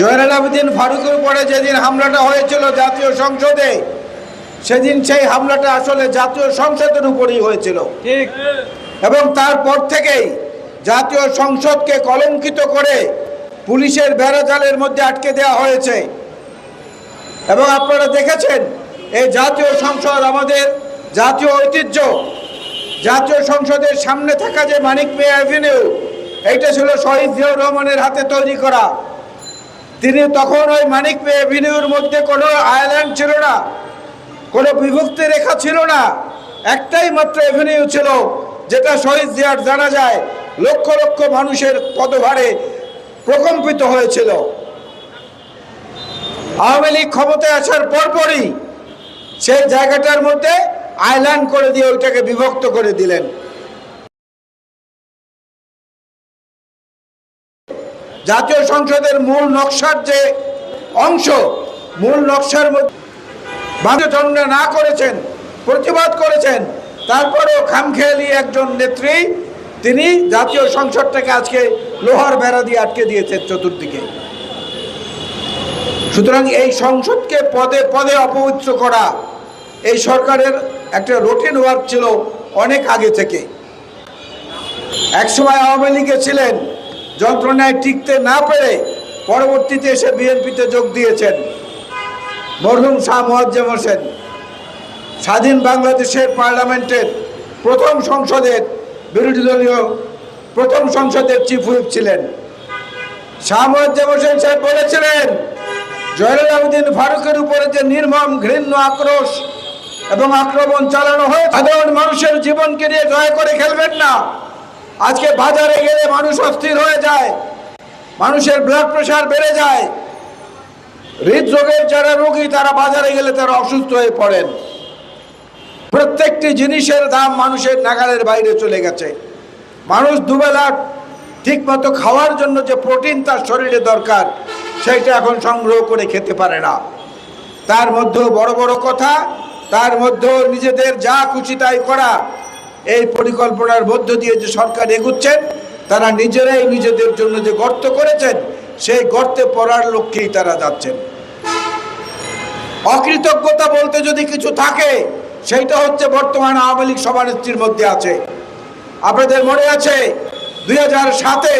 জয়নাল আবেদিন ফারুকের উপরে যেদিন হামলাটা হয়েছিল জাতীয় সংসদে সেদিন সেই হামলাটা আসলে জাতীয় সংসদের উপরেই হয়েছিল। ঠিক। এবং তারপর থেকেই জাতীয় সংসদকে কলঙ্কিত করে পুলিশের বেড়াজালের মধ্যে আটকে দেওয়া হয়েছে। এবং আপনারা দেখেছেন এই জাতীয় সংসদ আমাদের জাতীয় ঐতিহ্য জাতীয় সংসদের সামনে থাকা যে মানিক মে অ্যাভিনিউ এইটা ছিল শহীদ জিয়াউর রহমানের হাতে তৈরি করা। তিনি তখন ওই মানিক অ্যাভিনিউর মধ্যে কোনো আইল্যান্ড ছিল না, কোনো বিভক্তি রেখা ছিল না। একটাই মাত্র এভিনিউ ছিল, যেটা শহীদ জিয়ার জানা যায়, লক্ষ লক্ষ মানুষের পদভারে প্রকম্পিত হয়েছিল। আওয়ামী লীগ ক্ষমতায় আসার পরপরই সেই জায়গাটার মধ্যে আইল্যান্ড করে দিয়ে ওইটাকে বিভক্ত করে দিলেন। জাতীয় সংসদের মূল নকশার যে অংশ, মূল নকশার মধ্যে বাধ্যচন্দ্র না করেছেন, প্রতিবাদ করেছেন, তারপরেও খামখেয়ালি একজন নেত্রী, তিনি জাতীয় সংসদটাকে আজকে লোহার বেড়া দিয়ে আটকে দিয়েছেন চতুর্দিকে। সুতরাং এই সংসদকে পদে পদে অপবিত্র করা এই সরকারের একটা রুটিন ওয়ার্ক ছিল অনেক আগে থেকে। একসময় আওয়ামী লীগে ছিলেন যন্ত্রণায় টিকতে না পেরে পরবর্তীতে এসে বিএনপিতে যোগ দিয়েছেন মরহুম শাহ মোয়াজ্জেম হোসেন। স্বাধীন বাংলাদেশের পার্লামেন্টের প্রথম সংসদের বিরোধী দলীয় প্রথম সংসদের চিফ হুইপ ছিলেন। শাহ মোয়াজ্জেম হোসেন সাহেব বলেছিলেন, জয়নুল আবেদিন ফারুকের উপরে যে নির্মম, ঘৃণ্য আক্রোশ এবং আক্রমণ চালানো হয় সাধারণ মানুষের জীবনকে নিয়ে দয়া করে খেলবেন না। আজকে বাজারে গেলে মানুষ অস্থির হয়ে যায়, মানুষের ব্লাড প্রেশার বেড়ে যায়। হৃদরোগের যারা রোগী, তারা বাজারে গেলে তারা অসুস্থ হয়ে পড়েন। প্রত্যেকটি জিনিসের দাম মানুষের নাগালের বাইরে চলে গেছে। মানুষ দুবেলা ঠিকমতো খাওয়ার জন্য যে প্রোটিন তার শরীরে দরকার, সেইটা এখন সংগ্রহ করে খেতে পারে না। তার মধ্যেও বড় বড় কথা, তার মধ্যেও নিজেদের যা খুশি তাই করা। এই পরিকল্পনার মধ্য দিয়ে যে সরকার এগুচ্ছেন, তারা নিজেরাই নিজেদের জন্য যে গর্ত করেছেন, সেই গর্তে পড়ার লক্ষ্যেই তারা যাচ্ছেন। অকৃতজ্ঞতা বলতে যদি কিছু থাকে, সেইটা হচ্ছে বর্তমান আওয়ামী লীগ সভানেত্রীর মধ্যে আছে। আপনাদের মনে আছে, দুই সাতে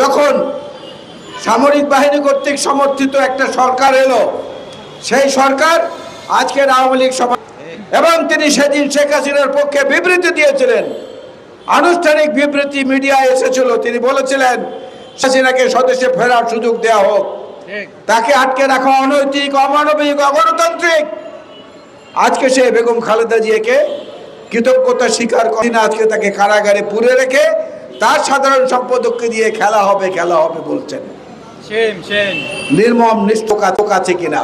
যখন সামরিক বাহিনী কর্তৃক সমর্থিত একটা সরকার এলো, সেই সরকার আজকের আওয়ামী লীগ সভা এবং তিনি সেদিন শেখ হাসিনার পক্ষে বিবৃতি দিয়েছিলেন। আনুষ্ঠানিক বিবৃতি মিডিয়ায় এসেছিল। তিনি বলেছিলেন হাসিনাকে স্বদেশে ফেরার সুযোগ দেওয়া হোক। তাকে আটকে রাখা অনৈতিক অমানবিক অগণতান্ত্রিক। আজকে সে বেগম খালেদা জিয়াকে কৃতজ্ঞতা স্বীকার করেন আজকে তাকে কারাগারে পুরে রেখে তার সাধারণ সম্পাদককে দিয়ে খেলা হবে খেলা হবে বলছেন। নির্মম নিষ্ঠকা আছে কিনা?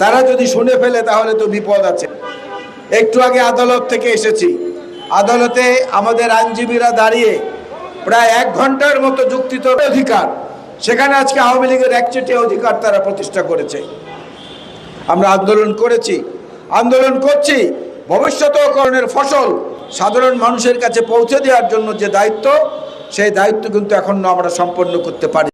তারা যদি শুনে ফেলে তাহলে তো বিপদ আছে। একটু আগে আদালত থেকে এসেছি। আদালতে আমাদের আইনজীবীরা দাঁড়িয়ে প্রায় এক ঘণ্টার মতো যুক্তি তর্ক অধিকার, সেখানে আজকে আওয়ামী লীগের একচেটিয়া অধিকার তারা প্রতিষ্ঠা করেছে। আমরা আন্দোলন করেছি। আন্দোলন করছি ভবিষ্যতকরণের ফসল সাধারণ মানুষের কাছে পৌঁছে দেওয়ার জন্য যে দায়িত্ব, সেই দায়িত্ব কিন্তু এখনও আমরা সম্পন্ন করতে পারি